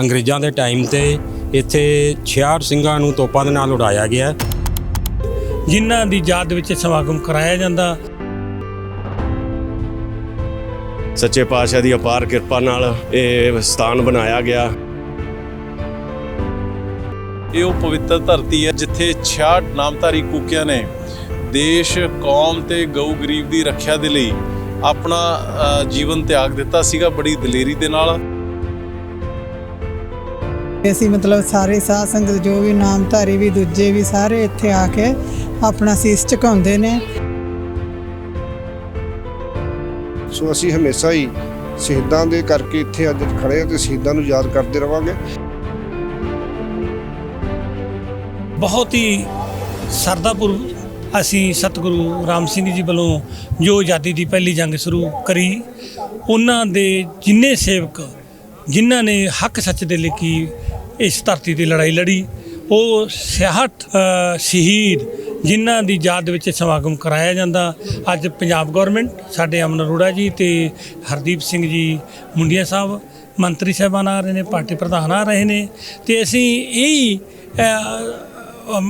ਅੰਗਰੇਜ਼ਾਂ ਦੇ ਟਾਈਮ ਤੇ ਇੱਥੇ 66 ਸਿੰਘਾਂ ਨੂੰ ਤੋਪਾਂ ਦੇ ਨਾਲ ਉਡਾਇਆ ਗਿਆ। ਜਿਨ੍ਹਾਂ ਦੀ ਯਾਦ ਵਿੱਚ ਸਮਾਗਮ ਕਰਾਇਆ ਜਾਂਦਾ। ਸੱਚੇ ਪਾਤਸ਼ਾਹ ਦੀ ਅਪਾਰ ਕਿਰਪਾ ਨਾਲ ਇਹ ਸਥਾਨ ਬਣਾਇਆ ਗਿਆ। ਇਹ ਉਹ ਪਵਿੱਤਰ ਧਰਤੀ ਹੈ ਜਿੱਥੇ 66 ਨਾਮਧਾਰੀ ਕੂਕਿਆਂ ਨੇ ਦੇਸ਼ ਕੌਮ ਤੇ ਗਊ ਗਰੀਬ ਦੀ ਰੱਖਿਆ ਦੇ ਲਈ ਆਪਣਾ ਜੀਵਨ ਤਿਆਗ ਦਿੱਤਾ ਸੀਗਾ ਬੜੀ ਦਲੇਰੀ ਦੇ ਨਾਲ। ਅਸੀਂ ਮਤਲਬ ਸਾਰੇ ਸਾਧ ਸੰਗਤ ਜੋ ਵੀ ਨਾਮਧਾਰੀ ਵੀ ਦੂਜੇ ਵੀ ਸਾਰੇ ਇੱਥੇ ਆ ਕੇ ਆਪਣਾ ਸੀਸ ਝੁਕਾਉਂਦੇ ਨੇ। ਸੋ ਅਸੀਂ ਹਮੇਸ਼ਾ ਹੀ ਸ਼ਹੀਦਾਂ ਦੇ ਕਰਕੇ ਇੱਥੇ ਅੱਜ ਖੜੇ ਹਾਂ ਤੇ ਸ਼ਹੀਦਾਂ ਨੂੰ ਯਾਦ ਕਰਦੇ ਰਵਾਂਗੇ। ਬਹੁਤ ਹੀ ਸਰਦਾਪੁਰ ਅਸੀਂ ਸਤਿਗੁਰੂ ਰਾਮ ਸਿੰਘ ਜੀ ਵੱਲੋਂ ਜੋ ਆਜ਼ਾਦੀ ਦੀ ਪਹਿਲੀ ਜੰਗ ਸ਼ੁਰੂ ਕਰੀ ਉਹਨਾਂ ਦੇ ਜਿੰਨੇ ਸੇਵਕ ਜਿਨ੍ਹਾਂ ਨੇ ਹੱਕ ਸੱਚ ਦੇ ਲਈ ਕੀ ਇਸ ਧਰਤੀ ਦੀ ਲੜਾਈ ਲੜੀ। ਉਹ 66 ਅ, ਸ਼ਹੀਦ ਜਿਨ੍ਹਾਂ ਦੀ ਯਾਦ ਵਿੱਚ ਸਮਾਗਮ ਕਰਾਇਆ ਜਾਂਦਾ। ਅੱਜ ਪੰਜਾਬ ਗਵਰਨਮੈਂਟ ਸਾਡੇ ਅਮਨ ਅਰੋੜਾ ਜੀ ਤੇ ਹਰਦੀਪ ਸਿੰਘ ਜੀ ਮੁੰਡੀਆ ਸਾਹਿਬ ਮੰਤਰੀ ਸਾਹਿਬਾਨ ਆ ਰਹੇ ਨੇ ਪਾਰਟੀ ਪ੍ਰਧਾਨ ਆ ਰਹੇ ਨੇ। ਤੇ ਅਸੀਂ ਇਹ ਹੀ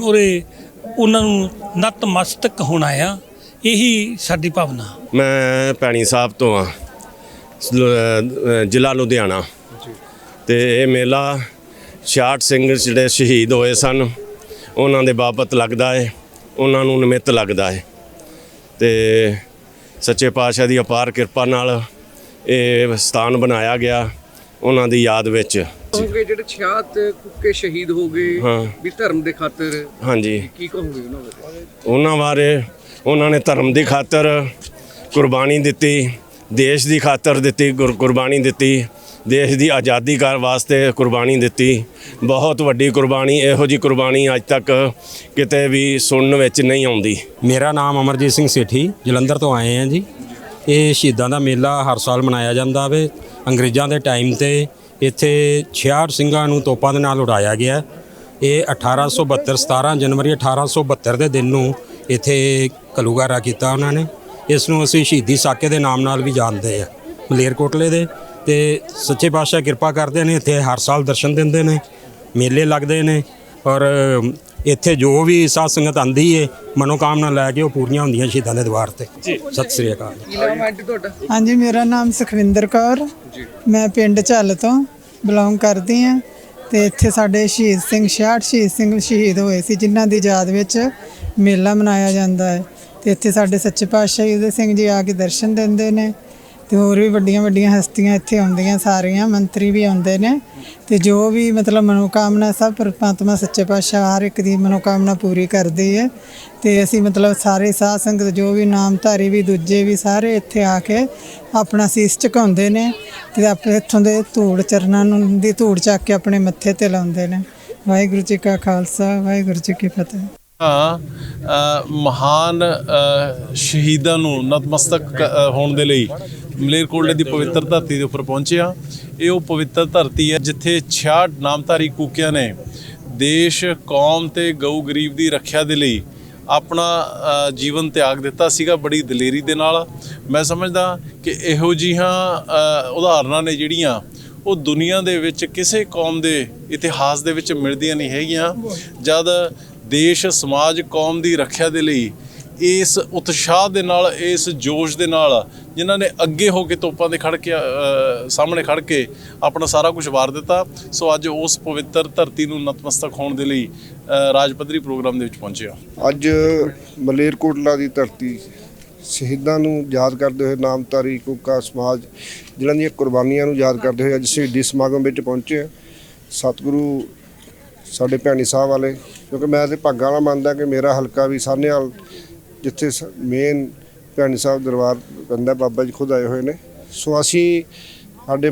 ਉਰੇ ਉਹਨਾਂ ਨੂੰ ਨਤਮਸਤਕ ਹੋਣਾ ਆ ਇਹੀ ਸਾਡੀ ਭਾਵਨਾ। ਮੈਂ ਭੈਣੀ ਸਾਹਿਬ ਤੋਂ ਆ। ਜ਼ਿਲ੍ਹਾ ਲੁਧਿਆਣਾ। ਤੇ ਇਹ ਮੇਲਾ 66 ਸਿੰਘ ਜਿਹੜੇ ਸ਼ਹੀਦ ਹੋਏ ਸਨ ਉਹਨਾਂ ਦੇ ਬਾਬਤ ਲੱਗਦਾ ਹੈ ਉਹਨਾਂ ਨੂੰ ਨਿਮਿਤ ਲੱਗਦਾ ਹੈ ਤੇ ਸੱਚੇ ਪਾਤਸ਼ਾਹ ਦੀ ਅਪਾਰ ਕਿਰਪਾ ਨਾਲ ਇਹ ਸਥਾਨ ਬਣਾਇਆ ਗਿਆ ਉਹਨਾਂ ਦੀ ਯਾਦ ਵਿੱਚ। ਕਹੋਗੇ ਜਿਹੜੇ 66 ਕੁੱਕੇ ਸ਼ਹੀਦ ਹੋ ਗਏ। ਵੀ ਧਰਮ ਦੇ ਖਾਤਰ ਹਾਂਜੀ। ਕੀ ਕਹੋਗੇ ਉਹਨਾਂ ਬਾਰੇ? ਉਹਨਾਂ ਬਾਰੇ ਉਹਨਾਂ ਨੇ ਧਰਮ ਦੀ ਖਾਤਰ ਕੁਰਬਾਨੀ ਦਿੱਤੀ ਦੇਸ਼ ਦੀ ਖਾਤਰ ਦਿੱਤੀ ਗੁਰ- ਕੁਰਬਾਨੀ ਦਿੱਤੀ ਦੇਸ਼ ਦੀ ਆਜ਼ਾਦੀ ਕਰ ਵਾਸਤੇ ਕੁਰਬਾਨੀ ਦਿੱਤੀ। ਬਹੁਤ ਵੱਡੀ ਕੁਰਬਾਨੀ, ਇਹੋ ਜੀ ਕੁਰਬਾਨੀ ਅੱਜ ਤੱਕ ਕਿਤੇ ਵੀ ਸੁਣਨ ਵਿੱਚ ਨਹੀਂ ਆਉਂਦੀ। ਮੇਰਾ ਨਾਮ ਅਮਰਜੀਤ ਸਿੰਘ ਸੇਠੀ, ਜਲੰਧਰ ਤੋਂ ਆਏ ਹਾਂ ਜੀ। ਇਹ ਸ਼ਹੀਦਾਂ ਦਾ ਮੇਲਾ ਹਰ ਸਾਲ ਮਨਾਇਆ ਜਾਂਦਾ ਵੇ। ਅੰਗਰੇਜ਼ਾਂ ਦੇ ਟਾਈਮ ਤੇ ਇੱਥੇ 66 ਸਿੰਘਾਂ ਨੂੰ ਤੋਪਾਂ ਦੇ ਨਾਲ ਉਡਾਇਆ ਗਿਆ। ਇਹ 1872 17 ਜਨਵਰੀ 1872 ਦੇ ਦਿਨ ਨੂੰ ਇੱਥੇ ਕਲੂਗਾਰਾ ਕੀਤਾ ਉਹਨਾਂ ਨੇ। ਇਸ ਨੂੰ ਅਸੀਂ ਸ਼ਹੀਦੀ ਸਾਕੇ ਦੇ ਨਾਮ ਨਾਲ ਵੀ ਜਾਣਦੇ ਆ ਮਲੇਰਕੋਟਲੇ ਦੇ ਤੇ ਸੱਚੇ ਪਾਤਸ਼ਾਹ ਕਿਰਪਾ ਕਰਦੇ ਨੇ ਇੱਥੇ ਹਰ ਸਾਲ ਦਰਸ਼ਨ ਦਿੰਦੇ ਨੇ ਮੇਲੇ ਲੱਗਦੇ ਨੇ ਔਰ ਇੱਥੇ ਜੋ ਵੀ ਸਾਧ ਸੰਗਤ ਆਂਦੀ ਏ ਮਨੋਕਾਮਨਾ ਲੈ ਕੇ ਉਹ ਪੂਰੀਆਂ ਹੁੰਦੀਆਂ ਸ਼ਹੀਦਾਂ ਦੇ ਦਰਬਾਰ ਤੇ। ਸਤਿ ਸ੍ਰੀ ਅਕਾਲ। ਹਾਂਜੀ ਮੇਰਾ ਨਾਮ ਸੁਖਵਿੰਦਰ ਕੌਰ। ਮੈਂ ਪਿੰਡ ਝੱਲ ਤੋਂ ਬਿਲੋਂਗ ਕਰਦੀ ਹਾਂ ਤੇ ਇੱਥੇ ਸਾਡੇ ਸ਼ਹੀਦ ਸਿੰਘ 66 ਸ਼ਹੀਦ ਸਿੰਘ ਸ਼ਹੀਦ ਹੋਏ ਸੀ ਜਿਨ੍ਹਾਂ ਦੀ ਯਾਦ ਵਿੱਚ ਮੇਲਾ ਮਨਾਇਆ ਜਾਂਦਾ ਹੈ। ਤੇ ਇੱਥੇ ਸਾਡੇ ਸੱਚੇ ਪਾਤਸ਼ਾਹ ਉਦੈ ਸਿੰਘ ਜੀ ਆ ਕੇ ਦਰਸ਼ਨ ਦਿੰਦੇ ਨੇ ਤੇ ਹੋਰ ਵੀ ਵੱਡੀਆਂ ਵੱਡੀਆਂ ਹਸਤੀਆਂ ਇੱਥੇ ਆਉਂਦੀਆਂ, ਸਾਰੀਆਂ ਮੰਤਰੀ ਵੀ ਆਉਂਦੇ ਨੇ ਤੇ ਜੋ ਵੀ ਮਤਲਬ ਮਨੋਕਾਮਨਾ ਸਭ ਪਰਮਾਤਮਾ ਸੱਚੇ ਪਾਤਸ਼ਾਹ ਹਰ ਇੱਕ ਦੀ ਮਨੋਕਾਮਨਾ ਪੂਰੀ ਕਰਦੀ ਹੈ ਤੇ ਅਸੀਂ ਮਤਲਬ ਸਾਰੇ ਸਾਧ ਸੰਗਤ ਜੋ ਵੀ ਨਾਮਧਾਰੀ ਵੀ ਦੂਜੇ ਵੀ ਸਾਰੇ ਇੱਥੇ ਆ ਕੇ ਆਪਣਾ ਸੀਸ ਝੁਕਾਉਂਦੇ ਨੇ ਤੇ ਆਪਣੇ ਇੱਥੋਂ ਦੇ ਧੂੜ ਚਰਨਾਂ ਨੂੰ ਦੀ ਧੂੜ ਚੱਕ ਕੇ ਆਪਣੇ ਮੱਥੇ ਤੇ ਲਾਉਂਦੇ ਨੇ। ਵਾਹਿਗੁਰੂ ਜੀ ਕਾ ਖਾਲਸਾ, ਵਾਹਿਗੁਰੂ ਜੀ ਕੀ ਫਤਿਹ। ਮਹਾਨ ਸ਼ਹੀਦਾਂ ਨੂੰ ਨਤਮਸਤਕ ਹੋਣ ਦੇ ਲਈ ਮਲੇਰਕੋਟਲੇ ਦੀ ਪਵਿੱਤਰ ਧਰਤੀ ਦੇ ਉੱਪਰ ਪਹੁੰਚਿਆ ਇਹ ਉਹ ਪਵਿੱਤਰ ਧਰਤੀ ਹੈ ਜਿੱਥੇ 66 ਨਾਮਧਾਰੀ ਕੂਕਿਆਂ ਨੇ ਦੇਸ਼, ਕੌਮ ਤੇ ਗਊ ਗਰੀਬ ਦੀ ਰੱਖਿਆ ਦੇ ਲਈ ਆਪਣਾ ਜੀਵਨ ਤਿਆਗ ਦਿੱਤਾ ਸੀਗਾ ਬੜੀ ਦਲੇਰੀ ਦੇ ਨਾਲ। ਮੈਂ ਸਮਝਦਾ ਕਿ ਇਹੋ ਜਿਹੀਆਂ ਉਦਾਹਰਨਾਂ ਨੇ ਜਿਹੜੀਆਂ ਉਹ ਦੁਨੀਆ ਦੇ ਵਿੱਚ ਕਿਸੇ ਕੌਮ ਦੇ ਇਤਿਹਾਸ ਦੇ ਵਿੱਚ ਮਿਲਦੀਆਂ ਨਹੀਂ ਹੈਗੀਆਂ। ਜਦ ਦੇਸ਼, ਸਮਾਜ, ਕੌਮ ਦੀ ਰੱਖਿਆ ਦੇ ਲਈ ਇਸ ਉਤਸ਼ਾਹ ਦੇ ਨਾਲ, ਇਸ ਜੋਸ਼ ਦੇ ਨਾਲ ਜਿਨ੍ਹਾਂ ਨੇ ਅੱਗੇ ਹੋ ਕੇ ਤੋਪਾਂ ਦੇ ਖੜ ਕੇ ਸਾਹਮਣੇ ਖੜ ਕੇ ਆਪਣਾ ਸਾਰਾ ਕੁਝ ਵਾਰ ਦਿੱਤਾ। ਸੋ ਅੱਜ ਉਸ ਪਵਿੱਤਰ ਧਰਤੀ ਨੂੰ ਨਤਮਸਤਕ ਹੋਣ ਦੇ ਲਈ ਰਾਜ ਪੱਧਰੀ ਪ੍ਰੋਗਰਾਮ ਦੇ ਵਿੱਚ ਪਹੁੰਚਿਆ ਅੱਜ ਮਲੇਰਕੋਟਲਾ ਦੀ ਧਰਤੀ ਸ਼ਹੀਦਾਂ ਨੂੰ ਯਾਦ ਕਰਦੇ ਹੋਏ ਨਾਮਧਾਰੀ ਕੋਕਾ ਸਮਾਜ, ਜਿਨ੍ਹਾਂ ਦੀਆਂ ਕੁਰਬਾਨੀਆਂ ਨੂੰ ਯਾਦ ਕਰਦੇ ਹੋਏ ਅੱਜ ਸ਼ਹੀਦੀ ਸਮਾਗਮ ਵਿੱਚ ਪਹੁੰਚੇ ਆ ਸਤਿਗੁਰੂ ਸਾਡੇ ਭੈਣੀ ਸਾਹਿਬ ਵਾਲੇ, ਕਿਉਂਕਿ ਮੈਂ ਤੇ ਭਾਗਾਂ ਵਾਲਾ ਮੰਨਦਾ ਕਿ ਮੇਰਾ ਹਲਕਾ ਵੀ ਸਾਹਨੇਵਾਲ ਜਿੱਥੇ ਮੇਨ ਭੈਣੀ ਸਾਹਿਬ ਦਰਬਾਰ ਬੰਦਾ ਬਾਬਾ ਜੀ ਖੁਦ ਆਏ ਹੋਏ ਨੇ। ਸੋ ਅਸੀਂ ਸਾਡੇ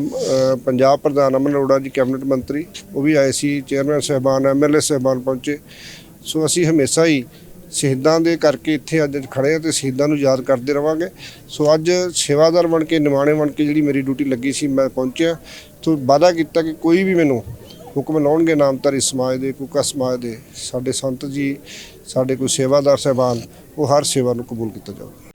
ਪੰਜਾਬ ਪ੍ਰਧਾਨ ਅਮਨ ਅਰੋੜਾ ਜੀ, ਕੈਬਨਿਟ ਮੰਤਰੀ, ਉਹ ਵੀ ਆਏ ਸੀ, ਚੇਅਰਮੈਨ ਸਾਹਿਬਾਨ ਐਮਐਲਏ ਸਾਹਿਬਾਨ ਪਹੁੰਚੇ। ਸੋ ਅਸੀਂ ਹਮੇਸ਼ਾ ਹੀ ਸ਼ਹੀਦਾਂ ਦੇ ਕਰਕੇ ਇੱਥੇ ਅੱਜ ਖੜੇ ਹਾਂ ਤੇ ਸ਼ਹੀਦਾਂ ਨੂੰ ਯਾਦ ਕਰਦੇ ਰਵਾਂਗੇ। ਸੋ ਅੱਜ ਸੇਵਾਦਾਰ ਬਣ ਕੇ, ਨਿਮਾਣੇ ਬਣ ਕੇ ਜਿਹੜੀ ਮੇਰੀ ਡਿਊਟੀ ਲੱਗੀ ਸੀ, ਮੈਂ ਪਹੁੰਚਿਆ। ਤੋਂ ਵਾਅਦਾ ਕੀਤਾ ਕਿ ਕੋਈ ਵੀ ਮੈਨੂੰ ਹੁਕਮ ਲਾਉਣਗੇ ਨਾਮਧਾਰੀ ਸਮਾਜ ਦੇ, ਕੁੱਕਾ ਸਮਾਜ ਦੇ, ਸਾਡੇ ਸੰਤ ਜੀ, ਸਾਡੇ ਕੋਈ ਸੇਵਾਦਾਰ ਸਾਹਿਬਾਨ, ਉਹ ਹਰ ਸੇਵਾ ਨੂੰ ਕਬੂਲ ਕੀਤਾ ਜਾਊਗਾ।